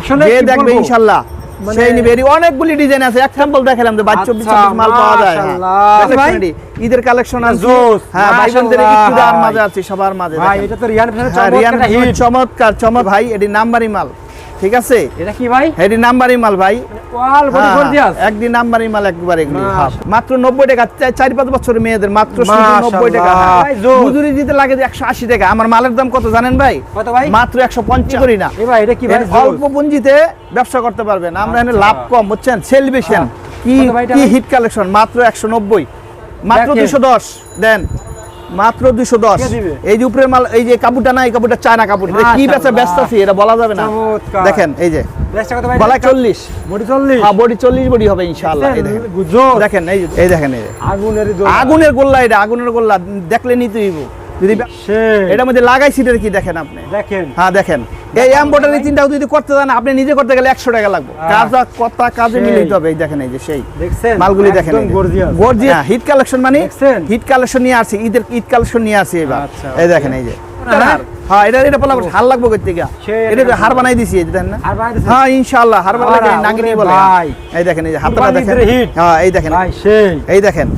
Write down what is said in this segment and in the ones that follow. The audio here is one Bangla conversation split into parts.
আসলে যে দেখবে বলব? মানে- সেই অনেকগুলি ডিজাইন আছে। এক স্যাম্পল দেখালাম যে বাইশ চব্বিশ আচ্ছা, চব্বিশ মাল পাওয়া যায়। হ্যাঁ। ভাই? ঈদের কালেকশন আছে। জোস, হ্যাঁ ভাই বোনদের একটু দেওয়ার মাঝে আছে সবার মাঝে ভাই এটা তো রিয়ান ফ্যাশনের হ্যাঁ, চমৎকার চমৎকার চমৎ ভাই এটি নাম্বারি মাল। ঠিক আছে? এটা কি ভাই? এটি নাম্বারি মাল ভাই। হ্যাঁ, গর্জিয়াস একদিন নাম্বারি মাল একবারে এগুলি। হ্যাঁ, মাত্র নব্বই টাকা চার পাঁচ বছরের মেয়েদের মাত্র নব্বই টাকা। হ্যাঁ। ভাই, মজুরি দিতে লাগে একশো আশি টাকা। আমার মালের দাম কত জানেন ভাই? কত ভাই? মাত্র একশো পঞ্চাশ করি না এ ভাই এটা কি ভাই? অল্প পুঞ্জিতে ব্যবসা করতে পারবেন। আমরা এখানে আচ্ছা। লাভ কম বুঝছেন? সেল বেশি। হ্যাঁ। কি কি হিট কালেকশন মাত্র একশো নব্বই। মাত্র। দুশো দশ। দেন। মাত্র দুশো দশ। কে দিবে? এই যে উপরের মাল এই যে কাপড়টা না এই কাপড়টা চায়না কাপড়। এটা কি বেচা ব্যস্ত আছে এটা বলা যাবে না। দেখেন এই যে। বডি 40 হ্যাঁ বডি চল্লিশ বডি হবে ইনশাআল্লাহ। এই দেখেন দেখেন। এই এই দেখেন এই আগুনের আগুনের গোল্লা এটা আগুনের গোল্লা। দেখলে নিতে হইব। যদি এটার মধ্যে লাগাইছি কি দেখেন আপনি? দেখেন। হ্যাঁ দেখেন। এই এমব্রয়ডারি চিন্তাও যদি করতে চান আপনি নিজে করতে গেলে একশো টাকা লাগবে। কাজ কথা কাজে মিলে হবে। এই দেখেন এই যে সেই মালগুলি দেখেন গর্জিয়াস হিট কালেকশন মানে হিট কালেকশন নিয়ে আসছি ঈদের ঈদ কালেকশন নিয়ে আসছি এবার। আচ্ছা, এই দেখেন এই যে। হ্যাঁ? এটা এটা বলা হার লাগবে কই থেকে এটা তো হার বানাই দিছি দেখেন না? হ্যাঁ ইনশাআল্লাহ হার বানাই নাগিনি বলে। এই দেখেন এই যে হাতটা দেখেন। হ্যাঁ এই দেখেন। এই দেখেন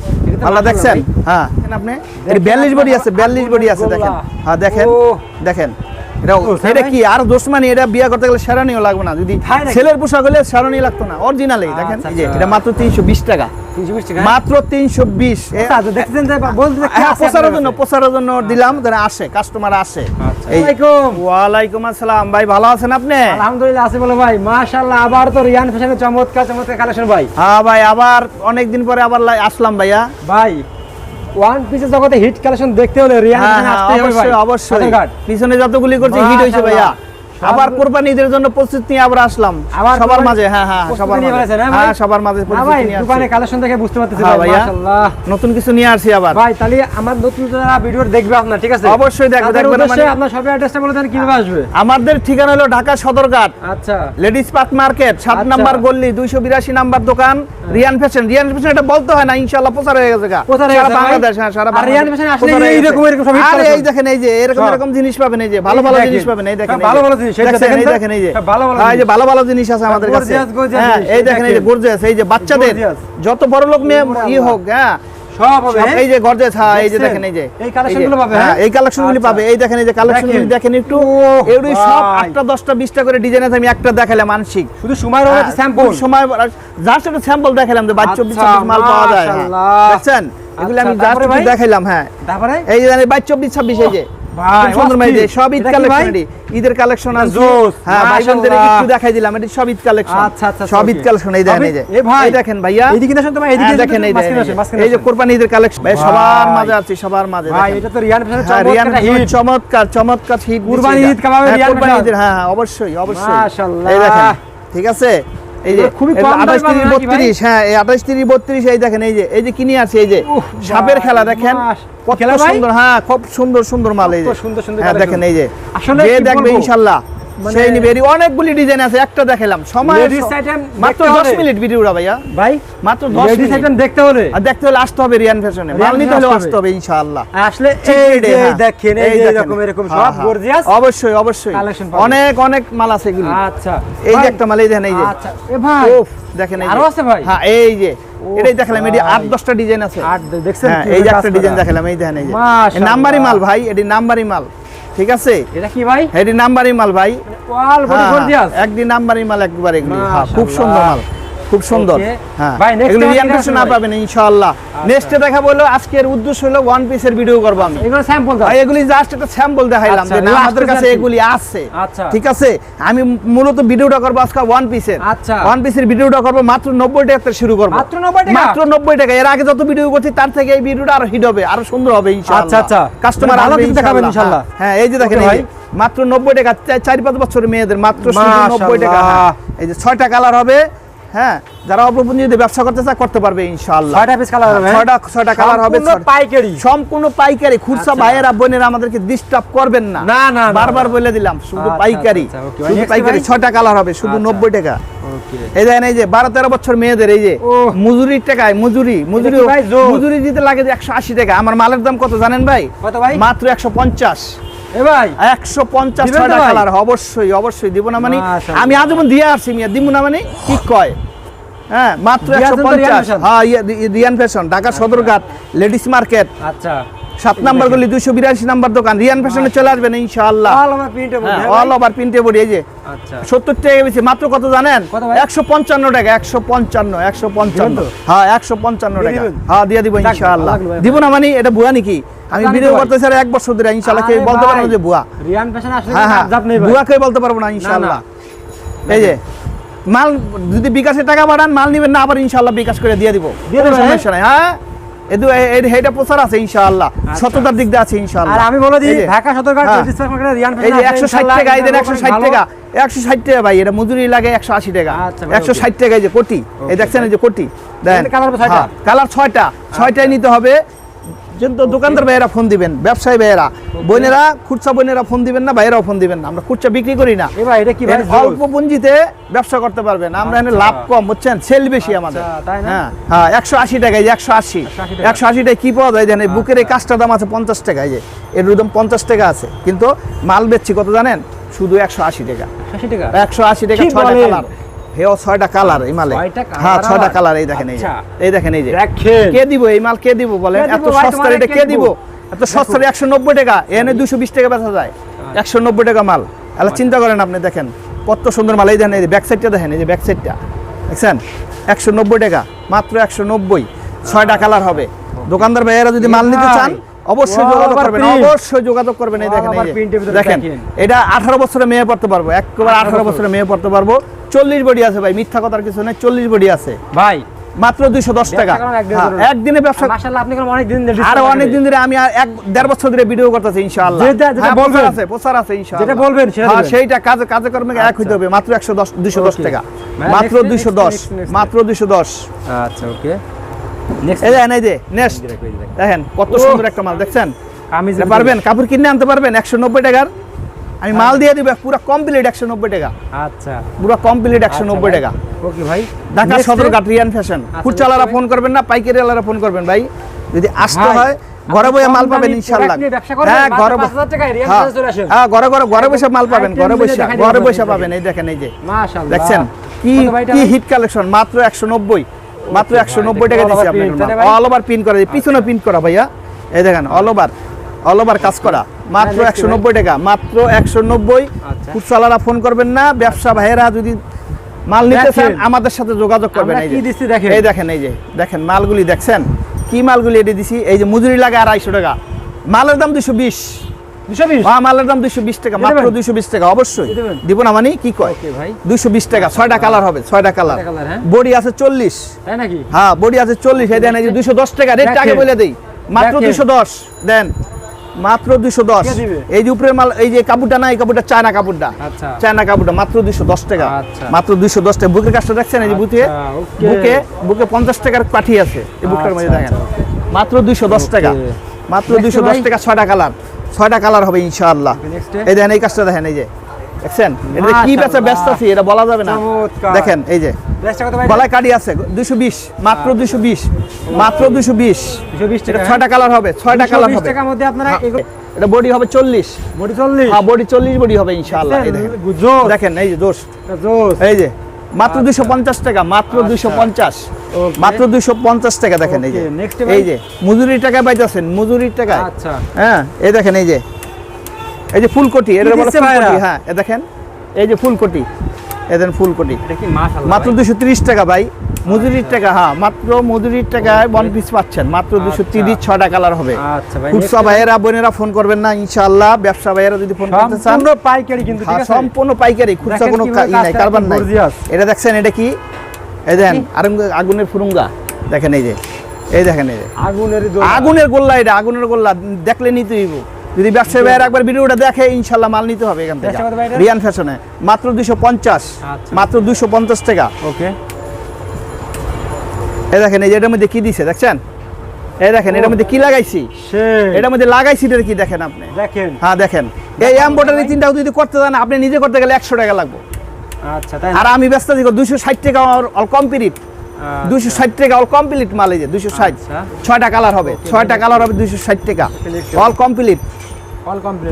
আল্লাহ দেখছেন। হ্যাঁ। আপনি? বডি আছে বিয়াল্লিশ বডি আছে দেখেন। হ্যাঁ দেখেন দেখেন। এটা এটা কি আর দোষমানি এটা বিয়ে করতে গেলে লাগবে না? যদি ছেলের পোশাক হলে লাগতো না অরিজিনালি দেখেন? আচ্ছা, আচ্ছা। এটা মাত্র তিনশো বিশ টাকা। মাত্র তিনশো বিশ। আচ্ছা হ্যাঁ প্রচারের জন্য প্রচারের জন্য দিলাম আসে কাস্টমার আসে। আচ্ছা। ওয়ালাইকুম। আসসালাম ভাই ভালো আছেন আপনি? আলহামদুলিল্লাহ আছে বলে ভাই। মাশাআল্লাহ আবার তো রিয়ান ফ্যাশনের চমৎকার চমৎকার কালেকশন ভাই। হ্যাঁ ভাই আবার অনেকদিন পরে আবার আসলাম ভাইয়া। ভাই ওয়ান পিসের জগতে হিট কালেকশন দেখতে হলে রিয়ান হ্যাঁ হ্যাঁ হবে অবশ্যই অবশ্যই। পিছনে যতগুলি করছে হিট হয়েছে ভাইয়া মাশাআল্লাহ। আবার কোরবানি ঈদের জন্য প্রস্তুতি নিয়ে আবার আসলাম। আবার সবার মাঝে হ্যাঁ হ্যাঁ সবার মাঝে। হ্যাঁ? হ্যাঁ সবার মাঝে প্রস্তুতি নিয়ে দোকানে কালেকশন দেখে বুঝতে পারতেছি হ্যাঁ ভাই মাশাআল্লাহ। নতুন কিছু নিয়ে আসছি আবার। ভাই তাহলে আমার নতুন যারা ভিডিও দেখবে আপনার ঠিক আছে? অবশ্যই দেখবে, তাদের দেখবে না মানে- আপনার শপের অ্যাড্রেসটা বলে দেন কীভাবে আসবে? আমাদের ঠিকানা হলো ঢাকা সদরঘাট। আচ্ছা। লেডিস পার্ক মার্কেট সাত আচ্ছা। নাম্বার গল্লি দুইশো বিরাশি নাম্বার দোকান রিয়ান ফ্যাশন। রিয়ান ফ্যাশন এটা বলতে হয় না ইনশাল্লাহ প্রচার হয়ে গেছে গা। প্রচার হয়ে গেছে, বাংলাদেশ হ্যাঁ সারা আর বাংলাদেশ রিয়ান ফ্যাশন আসলে হয়ে এইরকম গেছে। এরকম সব আরে এই দেখেন এই যে এরকম এরকম জিনিস পাবেন এই যে ভালো ভালো জিনিস পাবেন এই দেখেন ভালো ভালো জিনিস, এই দেখেন দেখেন এই যে। ভালো ভালো এই যে ভালো ভালো জিনিস আছে আমাদের কাছে। Gorgeous, gorgeous হ্যাঁ এই এই দেখেন এই যে গর্জিয়াস এই যে বাচ্চাদের যত বড় লোক ওরে ই হোক হ্যাঁ সব হবে। এই যে গর্জিয়াস হ্যাঁ এই যে দেখেন এই যে। এই collectionগুলো পাবে, হ্যাঁ? এই কালেকশনগুলি। পাবে। এই দেখেন এই যে কালেকশনগুলি দেখেন। দেখেন একটু। এগুলি সব ভাই। আটটা দশটা বিশটা করে ডিজাইন আছে আমি একটা দেখালাম মানসিক শুধু সময় রয়েছে স্যাম্পল সময় জাস্ট একটা স্যাম্পল দেখালাম যে আচ্ছা, মাল পাওয়া যায় হ্যাঁ। দেখছেন? এগুলি আমি আচ্ছা, জাস্ট দেখাইলাম হ্যাঁ। তারপরে? এই যে জানি বাইশ চব্বিশ ছাব্বিশ এই যে। ভাই, সুন্দর ভাই, এই যে সব ঈদ কালেকশন ঈদের কালেকশন আছে। হ্যাঁ ভাই বোনদের একটু দেখাই দিলাম এটা সব ঈদ কালেকশন আচ্ছা, আচ্ছা, সব ঈদ কালেকশন এই দেখেন এই যে। এ ভাই, দেখেন ভাইয়া। এইদিকে আসেন তো ভাই, এইদিকে হ্যাঁ, দেখেন এই দেখেন, এই যে কোরবানি ঈদের কালেকশন ভাই সবার মাঝে আছে সবার মাঝে ভাই এটা তো রিয়ান হ্যাঁ, চমৎকার হিট চমৎকার চমৎকার হিট কুরবানি ঈদ কাবাবে রিয়ান ফ্যাশন। হ্যাঁ, অবশ্যই অবশ্যই। মাশাআল্লাহ। এই দেখেন ঠিক আছে? এই যে খুবই আঠাশ তিরিশ বত্রিশ হ্যাঁ এই আঠাশ তিরিশ বত্রিশ এই দেখেন এই যে এই যে কিনে আছে এই যে সাপের খেলা দেখেন কত সুন্দর হ্যাঁ খুব সুন্দর সুন্দর মাল এই যে। সুন্দর সুন্দর হ্যাঁ দেখেন এই যে আসলে দেখবে বলব? মানে- সেই নিবে। এরই অনেকগুলি ডিজাইন আছে একটা দেখালাম। সময় মাত্র 10 মিনিট ভাইয়া। ভাই মাত্র 10 লেডিস আইটেম দেখতে হলে। আর দেখতে হলে আসতে হবে রিয়ান ফ্যাশনে মাল নিতে হলে আসতে হবে ইনশাআল্লাহ। আসলে এই হ্যাঁ। দেখেন এই। এরকম এরকম হ্যাঁ, সব। গর্জিয়াস অবশ্যই অবশ্যই। অনেক অনেক মাল আছে এগুলি। আচ্ছা। এই যে একটা মাল এই দেখেন এই যে। আচ্ছা। এ ভাই উফ দেখেন এই আরও আছে ভাই? হ্যাঁ এই যে। এটাই দেখালাম এটি আট দশটা ডিজাইন আছে। আর দেখছেন হ্যাঁ এই যে একটা ডিজাইন দেখালাম এই দেখেন এই যে। নাম্বারি মাল ভাই এটি নাম্বারি মাল। ঠিক আছে? এটা কি ভাই? হেডি নাম্বারই মাল ভাই। ওয়াল বডি ফর গর্জিয়াস হ্যাঁ, একদিন নাম্বারই মাল একবার এগুলি। হ্যাঁ, খুব সুন্দর মাল। খুব সুন্দর। হ্যাঁ। এগুলো time রিয়ান কি ফ্যাশন রাখবেন ভাই? পাবেন ইনশাআল্লাহ। নেক্সটে দেখা বলল আজকের উদ্দেশ্য হলো ওয়ান পিসের ভিডিও করব আমি। এগুলো স্যাম্পল দাও। এগুলি জাস্ট একটা স্যাম্পল দেখাইলাম আচ্ছা, যে না আমাদের কাছে এগুলি আছে। আচ্ছা। ঠিক আছে? আমি মূলত ভিডিওটা করব আজকে ওয়ান পিসের আচ্ছা। ওয়ান পিসের ভিডিওটা করব মাত্র নব্বই টাকা থেকে শুরু করব। মাত্র 90 টাকা? মাত্র নব্বই টাকা। এর আগে যত ভিডিও করছি তার থেকে এই ভিডিওটা আরও হিট হবে আরও সুন্দর হবে ইনশাআল্লাহ। আচ্ছা, আচ্ছা। কাস্টমার দেখাবেন ইনশাআল্লাহ। হ্যাঁ এই যে দেখেন ভাই। মাত্র নব্বই টাকা চার পাঁচ বছরের মেয়েদের মাত্র নব্বই টাকা। হ্যাঁ। এই যে ছয়টা কালার হবে। হ্যাঁ যারা অল্প যদি ব্যবসা করতে চায় করতে পারবে ইনশাআল্লাহ। ছয়টা পিস কালার হবে। ছয়টা ছয়টা কালার হবে। সম্পূর্ণ পাইকারি। সম্পূর্ণ পাইকারি। খুরসা আচ্ছা। ভাইয়েরা বোনেরা আমাদেরকে ডিস্টার্ব করবেন না। না, না, বারবার বলে দিলাম শুধু আচ্ছা, পাইকারি। আচ্ছা, শুধু পাইকারি। ছয়টা কালার হবে শুধু। নব্বই টাকা। এই দেখেন এই যে বারো তেরো বছর মেয়েদের এই যে। মজুরির টাকায় মজুরি মজুরি মজুরি দিতে লাগে একশো আশি টাকা। আমার মালের দাম কত জানেন ভাই? কত ভাই? মাত্র একশো পঞ্চাশ। একশো পঞ্চাশ দিবেন তো ছয়টা ভাই? কালার অবশ্যই অবশ্যই দিব না মানে আমি আজীবন দিয়ে আসছি মিয়া দিব না মানে কি কয়? হ্যাঁ মাত্র একশো পঞ্চাশ। হ্যাঁ ইয়ে- Rian Fashion Dhaka Sadarghat ladies market আচ্ছা। সাত নাম্বার গলি দুইশো বিরাশি নাম্বার দোকান রিয়ান ফ্যাশনে চলে আসবেন ইনশাআল্লাহ। অল ওভার হ্যাঁ প্রিন্টে বডি এই যে আচ্ছা। সত্তর টাকা বেশি মাত্র কত জানেন? একশো পঞ্চান্ন টাকা একশো পঞ্চান্ন একশো পঞ্চান্ন। হ্যাঁ একশো পঞ্চান্ন দিয়ে টাকা। হ্যাঁ দিয়ে দিব ইনশাআল্লাহ। দিব না মানে এটা বুয়া নাকি? আমি ভিডিও ভাই। করতেছি আর এক বছর ধরে ইনশাআল্লাহ কেউ বলতে পারব যে বুয়া। রিয়ান ফ্যাশন আসলে হ্যাঁ হ্যাঁ বুয়া কেউ বলতে পারব না ইনশাআল্লাহ। এই যে মাল যদি বিকাশে টাকা বাড়ান মাল নিবেন না আবার ইনশাআল্লাহ বিকাশ করে দিয়ে দিব। দিয়ে সমস্যা নাই হ্যাঁ? এদু এইটা প্রচার আছে ইনশাআল্লাহ। সততার দিক দিয়ে আছে ইনশাআল্লাহ। আর আমি বলে দিই ঢাকা সদরঘাট হ্যাঁ। লেডিস মার্কেটে রিয়ান এই ফ্যাশন যে একশো ষাট টাকা এই দেন একশো ষাট টাকা। একশো ষাট টাকা ভাই এটা মজুরি লাগে একশো আশি টাকা। আচ্ছা ভাই, একশো okay. ষাট টাকা এই যে কোটি। এই দেখছেন এই যে কোটি। দেন। ছয়টা? হ্যাঁ, কালার ছয়টা। ছয়টাই নিতে হবে। কিন্তু দোকানদার ভাইয়েরা ফোন দিবেন ব্যবসায়ী ভাইয়েরা। বোনেরা খুচরা বোনেরা ফোন দিবেন না ভাইয়েরাও ফোন দিবেন না। আমরা খুচরা বিক্রি করি না। এটা কি অল্প পুঁজিতে ব্যবসা করতে পারবেন। আমরা এখানে আচ্ছা। লাভ কম বুঝছেন? সেল বেশি আমাদের। হ্যাঁ হ্যাঁ একশো আশি টাকা এই যে একশো আশি। একশো আশি টাকা। কি পাওয়া যায়? জানেন বুকের এই কাজটার দাম আছে পঞ্চাশ টাকা যে। এর দাম পঞ্চাশ টাকা আছে। কিন্তু মাল বেচছি কত জানেন? শুধু একশো আশি টাকা। 80 টাকা? একশো আশি টাকা হেও ছয়টা কালার এই মালে। হ্যাঁ ছয়টা কালার এই দেখেন এই আচ্ছা। এই দেখেন এই যে। কে দিব এই মাল? কে দিব বলেন? এত সস্তা এটা কে দিব? এত সস্তা একশো নব্বই টাকা এনে দুশো বিশ টাকা বেচা যায়। একশো নব্বই টাকা মাল। তাহলে চিন্তা করেন আপনি দেখেন কত সুন্দর মাল। এই দেখেন এই যে ব্যাক সাইডটা দেখেন এই যে ব্যাক সাইডটা দেখছেন? একশো নব্বই টাকা মাত্র একশো নব্বই। ছয়টা কালার হবে। দোকানদার ভাইয়েরা যদি মাল নিতে চান অবশ্যই যোগাযোগ করবেন অবশ্যই যোগাযোগ করবেন এই দেখেন দেখেন। এটা আঠারো বছরে মেয়ে পড়তে পারব একেবারে 18 আঠারো বছরে মেয়ে পড়তে পারব। চল্লিশ বডি আছে ভাই মিথ্যা কথার কিছু নেই চল্লিশ বডি আছে। ভাই মাত্র দুইশো দশ টাকা। একদিনে হ্যাঁ। একদিনে ব্যবসা আপনি কোন অনেক দিন আরও অনেক দিন ধরে আমি এক দেড় বছর ধরে ভিডিও করতেছি ইনশাআল্লাহ। হ্যাঁ, বলবেন। প্রচার আছে প্রচার আছে ইনশাআল্লাহ। বলবেন সেটা হ্যাঁ। সেইটা কাজে কাজে কর্মে এক হইতে হবে মাত্র একশো দশ দুইশো দশ টাকা। মাত্র দুইশো দশ. মাত্র দুইশো দশ। আচ্ছা ওকে এই দেখেন যে নেক্সট দেখেন কত সুন্দর একটা মাল দেখছেন? আমি পারবেন? কাপড় কিনে আনতে পারবেন? একশো নব্বই টাকার? আমি মাল দিয়ে দিব পুরো কমপ্লিট একশো নব্বই টাকা। আচ্ছা। পুরো কমপ্লিট একশো নব্বই টাকা। ওকে ভাই। ঢাকা Next সদরঘাট রিয়ান ফ্যাশন আচ্ছা, ফুটচালারা ফোন করবেন না পাইকারি আলারা ফোন করবেন ভাই। যদি আসতে হয় ঘরে বসে মাল পাবেন ইনশাআল্লাহ। হ্যাঁ ঘরে 5,000 টাকায় রিয়ান হ্যাঁ। হ্যাঁ ঘরে ঘরে ঘরে বসে মাল পাবেন ঘরে গুলো বসে ঘরে বসে পাবেন এই দেখেন এই যে। দেখছেন? কি কি হিট কালেকশন মাত্র একশো নব্বই। মাত্র একশো নব্বই টাকা দিচ্ছি আপনার অল ওভার প্রিন্ট করা পিছনে প্রিন্ট করা ভাইয়া। এই দেখেন অল ওভার অল ওভার কাজ করা। মাত্র একশো নব্বই টাকা মাত্র একশো নব্বই। আচ্ছা। ফুটসালারা ফোন করবেন না ব্যবসা ভাইয়েরা যদি মাল নিতে চান আমাদের সাথে যোগাযোগ করবেন। এই দিচ্ছি দেখেন। এই দেখেন এই যে দেখেন মালগুলি দেখছেন? কি মালগুলি এটি দিছি? এই যে মজুরি লাগে আড়াইশো টাকা। মালের দাম দুশো বিশ। 220 হ্যাঁ মালের দাম দুশো বিশ টাকা মাত্র বিশ টাকা অবশ্যই? দিব না মানে? কি কয়? দুশো বিশ টাকা ছয়টা কালার হবে ছয়টা কালার। হ্যাঁ। বডি আছে চল্লিশ। হ্যাঁ বডি আছে চল্লিশ। এই দেন এই যে দুশো দশ টাকা রেটটা আগে বলে দেই। মাত্র। দুশো দশ। দেন। মাত্র দুশো। দশ এই যে উপরের মাল এই যে কাপড়টা না এই কাপড়টা চায়না কাপড়টা। আচ্ছা। চায়না কাপড়টা মাত্র দুশো দশ টাকা। আচ্ছা। মাত্র দুশো দশ টাকা। বুকের কাজটা দেখছেন? এই যে বুকে আচ্ছা, বুকে বুকে পঞ্চাশ টাকার পাঠি আছে এই বুকটার মধ্যে দেখেন। মাত্র দুইশো দশ টাকা। মাত্র দুইশো দশ টাকা ছয়টা কালার। ছয়টা কালার হবে ইনশাআল্লাহ? এই দেখেন এই কাজটা দেখেন এই যে। দেখছেন? এটা কি বেচা। ব্যস্ত আছি এটা বলা যাবে না। দেখেন এই যে গলায় কাটি আছে দুইশো বিশ মাত্র দুইশো বিশ মাত্র দুইশো বিশ। টাকা। ছয়টা কালার হবে ছয়টা কালার হবে। হ্যাঁ, এটা বডি হবে চল্লিশ। বডি 40 হ্যাঁ বডি চল্লিশ বডি হবে ইনশাআল্লাহ দেখেন। এই যে দোষ এই যে মাত্র আচ্ছা। দুইশো পঞ্চাশ টাকা মাত্র আচ্ছা। দুইশো পঞ্চাশ। মাত্র দুইশো পঞ্চাশ টাকা দেখেন এই যে? এই যে মজুরির টাকায় পাইতেছেন মজুরির টাকায়। আচ্ছা। হ্যাঁ এই দেখেন এই যে এই যে ফুলকটি এটা বলে ফুলকটি হ্যাঁ এ দেখেন এই যে ফুলকটি এ দেখেন ফুলকটি মাত্র দুশো তিরিশ টাকা ভাই মজুরির টাকা হ্যাঁ মাত্র মজুরির টাকায় ওয়ান পিস পাচ্ছেন মাত্র দুশো তিরিশ কালার হবে। আচ্ছা ভাইয়েরা বোনেরা ফোন করবেন না ইনশাআল্লাহ ব্যবসা ভাইয়েরা যদি ফোন করতে চান। সম্পূর্ণ পাইকারি কিন্তু হ্যাঁ, সম্পূর্ণ পাইকারি খুচরা কোনো ই নাই কারবার নাই। এটা দেখছেন এটা কি? এই দেখেন আগুনের ফুরুঙ্গা। দেখেন এই যে এই দেখেন এই যে। আগুনের আগুনের গোল্লা এটা আগুনের গোল্লা দেখলে নিতে হইব। যদি ব্যবসায়ী ভাইয়ের একবার ভিডিওটা দেখে ইনশাল্লাহ মাল নিতে হবে এখান থেকে? রিয়ান ফ্যাশনে। মাত্র দুশো পঞ্চাশ। আচ্ছা। মাত্র দুশো পঞ্চাশ টাকা। ওকে। এই দেখেন এই যে এটার মধ্যে কি দিছে দেখছেন? এই দেখেন এটার মধ্যে কি লাগাইছি? এটার মধ্যে লাগাইছি এটা কি দেখেন আপনি? দেখেন। হ্যাঁ দেখেন। এই এম্বয়ডারি তিনটাও যদি করতে চান আপনি নিজে করতে গেলে একশো টাকা লাগবে। আচ্ছা তাই আর আমি ব্যস্ত দিকে দুশো ষাট টাকা অল কমপ্লিট। দুশো ষাট টাকা অল কমপ্লিট মাল এই যে দুশো ষাট। আচ্ছা। ছয়টা কালার হবে ছয়টা কালার হবে দুশো ষাট টাকা। অল কমপ্লিট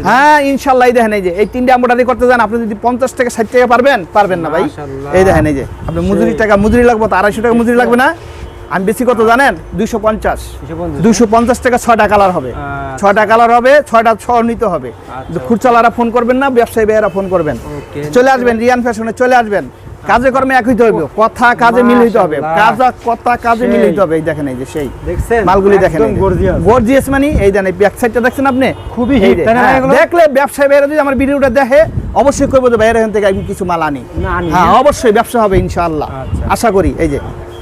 হ্যাঁ ইনশাল্লাহ এই দেখেন এই যে এই তিনটে করতে যান আপনি যদি পঞ্চাশ টাকা ষাট টাকা পারবেন পারবেন না ভাই। মাশাআল্লাহ। এই দেখেন এই যে আপনি মজুরি টাকা মজুরি লাগবে তো আড়াইশো টাকা মজুরি লাগবে না? আমি বেশি কত জানেন? দুইশো পঞ্চাশ। দুশো পঞ্চাশ। টাকা ছয়টা কালার হবে। আচ্ছা। ছয়টা কালার হবে ছয়টা ছ নিতে হবে। আচ্ছা। ফোন করবেন না ব্যবসায়ী ভাইয়েরা ফোন করবেন। চলে আসবেন রিয়ান ফ্যাশনে চলে আসবেন। কাজে কর্মে এক হইতে হবে কথা কাজে মিল হইতে হবে। কাজ কথা কাজে মিল হইতে হবে। এই দেখেন এই যে সেই। মালগুলি দেখেন গর্জিয়াস মানে এই দেন এই ব্যাক সাইডটা দেখছেন আপনি? খুবই হিট হ্যাঁ, দেখলে ব্যবসায়ী ভাইয়েরা যদি আমার ভিডিওটা দেখে অবশ্যই করব যে ভাইয়ের এখান থেকে আমি কিছু মাল আনি। হ্যাঁ অবশ্যই ব্যবসা হবে ইনশাআল্লাহ। আচ্ছা। আশা করি এই যে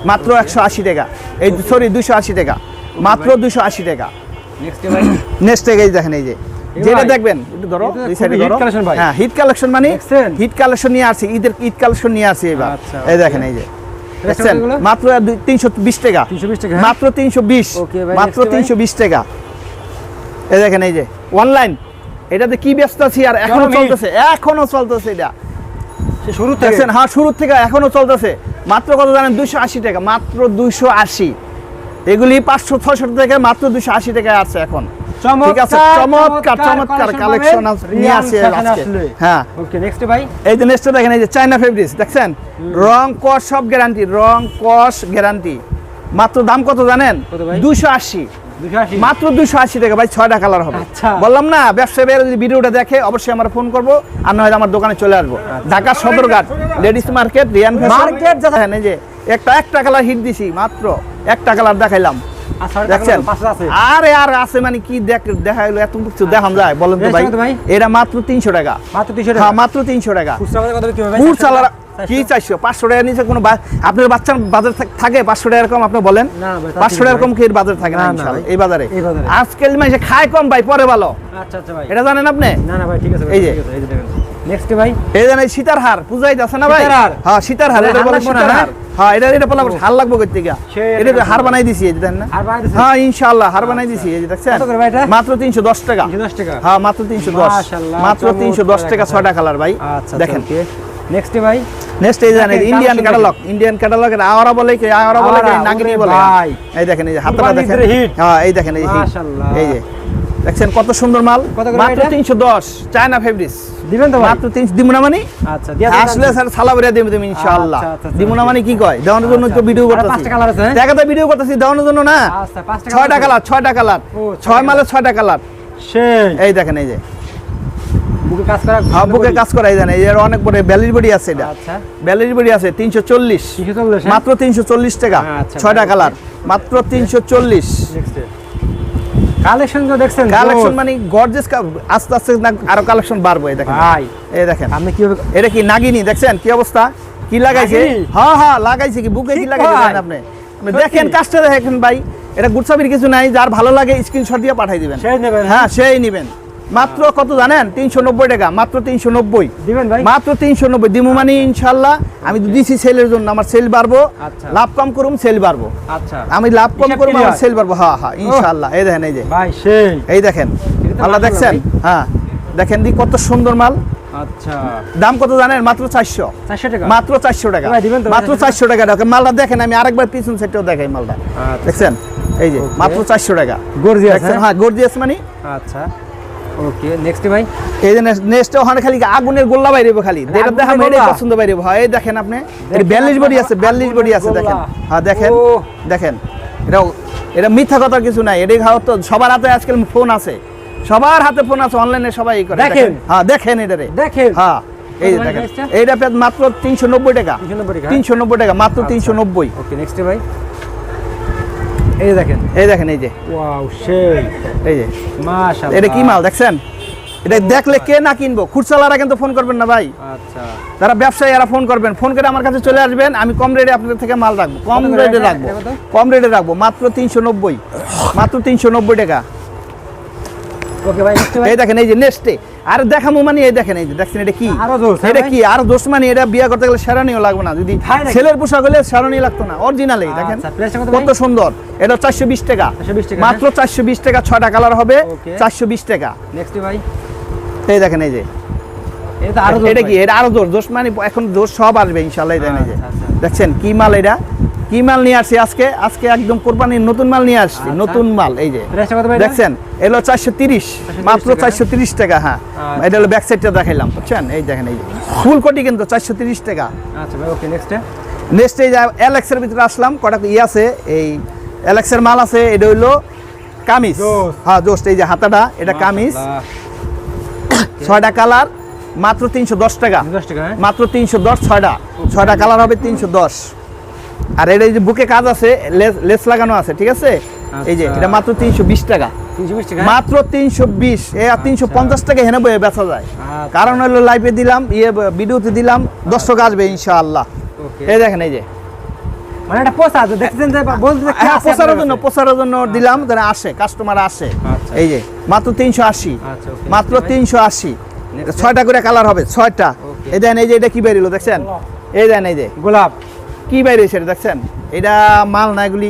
মাত্র একশো আশি টাকা। এই সরি দুশো আশি টাকা। মাত্র দুশো আশি টাকা। নেক্সট এই দেখেন এই যে। যেটা দেখবেন একটু ধরো এটা সাইডে ধরো। হ্যাঁ হিট কালেকশন মানে হিট কালেকশন নিয়ে ঈদের ঈদ কালেকশন নিয়ে এবার। আচ্ছা, এই দেখেন এই যে। দেখছেন? মাত্র তিনশো বিশ টাকা। 320 টাকা, হ্যাঁ? মাত্র তিনশো বিশ। মাত্র তিনশো বিশ টাকা। এই দেখেন এই যে অনলাইন এটাতে কি ব্যস্ত আছি আর এখনও চলতেছে এখনও চলতেছে এটা। শুরু থেকে। দেখছেন? হ্যাঁ শুরুর থেকে এখনও চলতেছে। মাত্র কত জানেন? দুশো আশি টাকা মাত্র দুশো আশি। এগুলি পাঁচশো ছয়শো থেকে মাত্র দুশো আশি টাকায় আছে এখন। ঠিক আছে চমৎকার চমৎকার কালেকশন নিয়ে আসছে আজকে। হ্যাঁ। ওকে নেক্সট ভাই? এই যে নেক্সট দেখেন এই যে চায়না ফেব্রিক্স দেখছেন? রং কস সব গ্যারান্টি রং কস গ্যারান্টি মাত্র দাম কত জানেন? দুশো আশি। মাত্র দুশো আশি টাকা ভাই ছয়টা কালার হবে। আচ্ছা। বললাম না ব্যবসায়ী ভাইয়েরা যদি ভিডিওটা দেখে অবশ্যই আমার ফোন করব আর নয় আমার দোকানে চলে আসব। ঢাকা সদরঘাট লেডিস মার্কেট রিয়ান যে একটা একটা কালার হিট দিছি মাত্র একটা কালার দেখাইলাম। আর ছয়টা দেখছেন? পাঁচটা আছে। আরে আর আছে মানে কি দেখা হলো এত কিছু দেখাম যায়? বলেন তো ভাই। এটা মাত্র তিনশো টাকা। মাত্র 300 টাকা? মাত্র তিনশো টাকা। খুচরা বাজার কত বিক্রি হবে? ভাই পুর চালারা চারশো? কি চাইছো পাঁচশো নিচে কোনো আপনার বাচ্চার বাজার থাকে পাঁচশো টাকা এরকম আপনি বলেন? পাঁচশো টাকা। কি বাজার থাকে না। এই বাজারে? আজকাল মানে খায় কম ভাই পরে ভালো। আচ্ছা আচ্ছা ভাই। এটা জানেন আপনি? না না ভাই ঠিক আছে এই যে। নেক্সট ভাই। এই জানেন সীতার হার। পূজাই আছে না ভাই? হ্যাঁ সীতার হার। এটা বলে সীতার হ্যাঁ? হার। হ্যাঁ এটা এটা বলে হার লাগবো থেকে? সে এটা তো হার বানাই দিছি এই দেখেন না? হ্যাঁ ইনশাআল্লাহ হার বানাই দিছি এই দেখছেন? ভাই এটা? মাত্র 310 টাকা। 310 টাকা? হ্যাঁ মাত্র 310 মাশাআল্লাহ, মাত্র 310 টাকা চমৎকার ছয়টা কালার ভাই। আচ্ছা দেখেন। নেক্সট ভাই? নেক্সট এই জানেন Indian catalogue Indian catalogue Awara বলে কি আওয়ারা বলে কি নাগিনি বলে? এই দেখেন এই যে হাতটা দেখেন। হ্যাঁ এই দেখেন এই মাশাআল্লাহ। এই যে দেখছেন কত সুন্দর মাল? মাত্র এটা? 310 চায়না ফেব্রিক্স দিবেন তো মাত্র 3 দিমুনা মানে? আচ্ছা দিয়া আসলে স্যার সালা বেরিয়ে দেব তুমি ইনশাআল্লাহ। আচ্ছা, আচ্ছা, আচ্ছা। দিমুনা মানে কি কয়? দেওয়ানোর জন্য তো আচ্ছা। ভিডিও করতেছি। পাঁচটা colour হ্যাঁ? ভিডিও করতেছি দেওয়ানোর জন্য না? আচ্ছা ছয়টা কালার ছয়টা কালার। ছয় মালে ছয়টা কালার। সেই। এই দেখেন এই যে। বুকে কাজ করা হ্যাঁ বুকে কাজ করা এই এর অনেক বড় ব্যালির বডি আছে এটা। আচ্ছা। ব্যালির বডি আছে 340 কিছু চলবে মাত্র 340 টাকা আচ্ছা, ছয়টা কালার মাত্র 340 নেক্সট কালেকশন তো দেখছেন? কালেকশন মানে গর্জিয়াস আস্তে আস্তে আরও কালেকশন বাড়বো এই দেখেন। ভাই এই দেখেন। আপনি কীভাবে এটা কি নাগিনি? দেখছেন? কি অবস্থা? কি লাগাইছে? হ্যাঁ হ্যাঁ লাগাইছে কি? বুকে কি লাগাইছে? আপনি? দেখেন কাজটা দেখেন ভাই। এটা গুডসাবির কিছু নাই। যার ভালো লাগে স্ক্রিনশট দিয়ে পাঠাই দিবেন। সেই নেবেন। হ্যাঁ সেই নিবেন। মাত্র কত জানেন? তিনশো নব্বই টাকা মাত্র তিনশো নব্বই। মাত্র তিনশো নব্বই। দিমু মানে ইনশাল্লাহ আমি দিছি সেলের জন্য আমার সেল বাড়বো। আচ্ছা। লাভ কম করুম সেল বাড়বো। আচ্ছা। আমি লাভ কম করব আমার সেল বাড়বো। হ্যাঁ হ্যাঁ ইনশাল্লাহ এই দেখেন এই যে। এই দেখেন। আল্লাহ দেখছেন? হ্যাঁ। দেখেন দি কত সুন্দর মাল। আচ্ছা। দাম কত জানেন? মাত্র চারশো। টাকা? মাত্র চারশো টাকা। মাত্র চারশো টাকা। মালটা দেখেন আমি আরেকবার পিছন দেখাই মালটা। আচ্ছা। দেখছেন? এই যে মাত্র চারশো টাকা। গর্জিয়াস হ্যাঁ? গর্জিয়াস মানে। আচ্ছা। ওকে নেক্সট ভাই। এই যে নেক্সট ওখানে খালি আগুনের গোল্লা বাইরে খালি। এটা দেখা পছন্দ বাইরে হয় দেখেন আপনি বিয়াল্লিশ বডি আছে বিয়াল্লিশ বডি আছে দেখেন। হ্যাঁ দেখেন দেখেন। এটা এটা মিথ্যা কথার কিছু নাই। এটাই খাওয়া তো সবার হাতে আজকাল ফোন আছে। সবার হাতে ফোন আছে অনলাইনে সবাই করে। দেখেন। হ্যাঁ দেখেন এটারে দেখেন। হ্যাঁ এই দেখেন। এইটা মাত্র তিনশো নব্বই টাকা। 390 টাকা? তিনশো নব্বই টাকা মাত্র আচ্ছা। তিনশো নব্বই। ওকে নেক্সট ভাই। এই দেখেন এই দেখেন এই যে। ওয়াও সেই এই যে। মাশাআল্লাহ। এটা কি মাল দেখছেন? এটা দেখলে কে না কিনবো? খুচরালারা কিন্তু ফোন করবেন না ভাই। আচ্ছা। যারা ব্যবসায়ী এরা ফোন করবেন ফোন করে আমার কাছে চলে আসবেন আমি কম রেটে আপনাদের থেকে মাল রাখব। কম রেটে? রাখব। কম রেটে রাখব। মাত্র তিনশো নব্বই। মাত্র তিনশো নব্বই টাকা। ওকে ভাই এই দেখেন এই যে নেক্সটে আর দেখামো মানে এই দেখেন এই যে দেখছেন এটা কি? আরও জোস, হ্যাঁ এটা কি? আর দোষ মানে এটা বিয়ে করতে গেলে সেরানিও লাগবে না। যদি ছেলের পোশাক হলে সেরানি লাগতো না। অরিজিনালি দেখেন আচ্ছা, price টা কত কত সুন্দর। এটা চারশো বিশ টাকা। 420 টাকা, মাত্র চারশো বিশ টাকা ছয়টা কালার হবে। Okay. চারশো বিশ টাকা। নেক্সট ভাই। এই দেখেন এই যে। এটা আরও এটা কি? এটা আরও দোষ। দোষ মানে এখন দোষ সব আসবে ইনশাল্লাহ এই দেখেন এই যে। আচ্ছা, আচ্ছা। দেখছেন কি মাল এটা? কি মাল নিয়ে আসছি আজকে? আজকে একদম কোরবানির নতুন মাল নিয়ে আসছি আচ্ছা। নতুন মাল এই যে? দেখছেন এলো চারশো তিরিশ মাত্র চারশো তিরিশ টাকা হ্যাঁ। আচ্ছা। এটা হলো ব্যাক সাইডটা দেখাইলাম বুঝছেন? এই দেখেন এই যে। ফুল কোটি কিন্তু চারশো তিরিশ টাকা। আচ্ছা ওকে নেক্সট নেক্সট এই যে এলেক্সের ভিতরে আসলাম কটা ই আছে? এই এলেক্সের মাল আছে এটা হইল কামিজ। হ্যাঁ জোস্ট এই যে হাতাটা এটা কামিজ। ছয়টা কালার মাত্র তিনশো দশ টাকা। দশ টাকা হ্যাঁ? মাত্র তিনশো দশ ছয়টা। ছয়টা কালার হবে তিনশো দশ। আর এটা এই যে বুকে কাজ আছে লেস- লাগানো আছে ঠিক আছে? এই যে আচ্ছা। এটা মাত্র তিনশো বিশ টাকা। মাত্র তিনশো বিশ তিনশো পঞ্চাশ টাকা হেনে বয়ে বেচা যায়। আচ্ছা। কারণ হলো লাইভে দিলাম ইয়ে ভিডিওতে দিলাম দর্শক আসবে ইনশাআল্লাহ। ওকে। এই দেখেন এই যে। মানে এটা পোষা দেখতেছেন যে হ্যাঁ জন্য? জন্য দিলাম তারা আসে কাস্টমার আসে। আচ্ছা। এই যে মাত্র তিনশো আশি। আচ্ছা. মাত্র। তিনশো আশি। ছয়টা করে কালার হবে ছয়টা। এই দেন এই যে এটা কি বেরিয়েলো দেখছেন? এই দেন এই যে। গোলাপ। কি বাইরে এটা দেখছেন? এটা মাল না এগুলি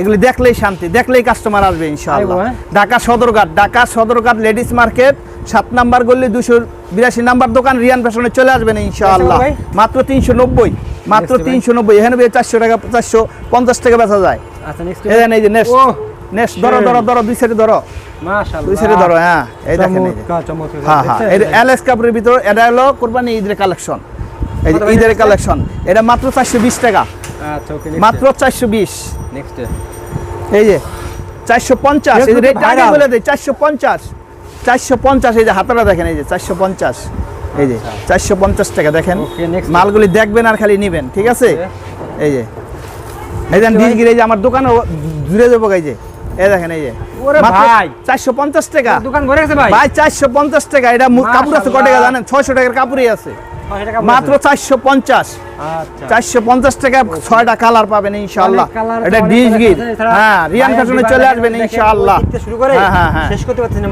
এগুলি দেখলেই শান্তি দেখলেই কাস্টমার আসবে ইনশাআল্লাহ। হ্যাঁ? ঢাকা সদরঘাট ঢাকা সদরঘাট লেডিস মার্কেট সাত নাম্বার গল্লি দুশো বিরাশি নাম্বার দোকান রিয়ান ফ্যাশনে চলে আসবেন ইনশাআল্লাহ। মাত্র তিনশো নব্বই মাত্র তিনশো নব্বই এখানে চারশো টাকা চারশো পঞ্চাশ টাকা বেচা যায়। আচ্ছা নেক্সট এই যে নেক্সট নেক্সট ধরো ধরো ধরো দুই সাইডে ধরো। মাশাআল্লাহ। দুই সাইডে ধরো হ্যাঁ এই দেখেন হ্যাঁ হ্যাঁ? এটা এলএস কাপড়ের ভিতর এটা হলো কোরবানি ঈদের কালেকশন এই যে ঈদের কালেকশন এটা মাত্র চারশো বিশ টাকা। আচ্ছা মাত্র চারশো বিশ। এই যে চারশো পঞ্চাশ। বলে দেয় চারশো পঞ্চাশ। চারশো পঞ্চাশ এই যে হাতাটা দেখেন এই যে চারশো পঞ্চাশ। এই যে চারশো পঞ্চাশ টাকা দেখেন। মালগুলি দেখবেন আর খালি নিবেন ঠিক আছে? এই যে। এই যে ভাই। ডিজগিরি এই যে আমার দোকানে দূরে যাব এই যে। এই দেখেন এই যে। ভাই। চারশো পঞ্চাশ টাকা। দোকান ঘুরে গেছে ভাই। ভাই চারশো পঞ্চাশ টাকা। এটা কাপড় আছে কত টাকা জানেন? ছয়শো টাকার কাপড়ই আছে। 600 টাকা মাত্র চারশো পঞ্চাশ। আচ্ছা। চারশো পঞ্চাশ টাকা ছয়টা কালার পাবেন colour, এটা এছাড়া হ্যাঁ রিয়ান ফ্যাশনে চলে আসবেন শুরু করে হ্যাঁ হ্যাঁ হ্যাঁ। শেষ করতে পারছেন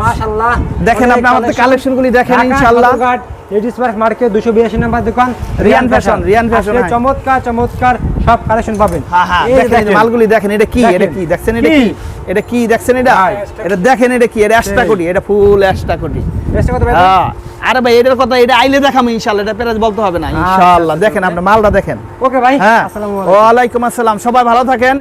না দেখেন আপনি আমাদের কালেকশনগুলি দেখেন ঢাকা লেডিস পার্ক মার্কেট দুশো বিরাশি নাম্বার দোকান। রিয়ান ফ্যাশন, রিয়ান ফ্যাশন, হ্যাঁ। চমৎকার চমৎকার সব কালেকশন পাবেন। মালগুলি দেখেন এটা কি? এটা। কি? দেখছেন এটা কি? এটা কি দেখছেন এটা? এটা দেখেন এটা কি? এটা সেই। কোটি এটা ফুল এক্সট্রা কোটি হ্যাঁ। আরে ভাই এটার কথা এটা আইলে দেখাম ইনশাআল্লাহ এটা পেরাজ বলতে হবে না ইনশাআল্লাহ আচ্ছা, দেখেন আপনার আপনি মালটা দেখেন। ওকে ভাই হ্যাঁ। ওয়ালাইকুম আসসালাম সবাই ভালো থাকেন।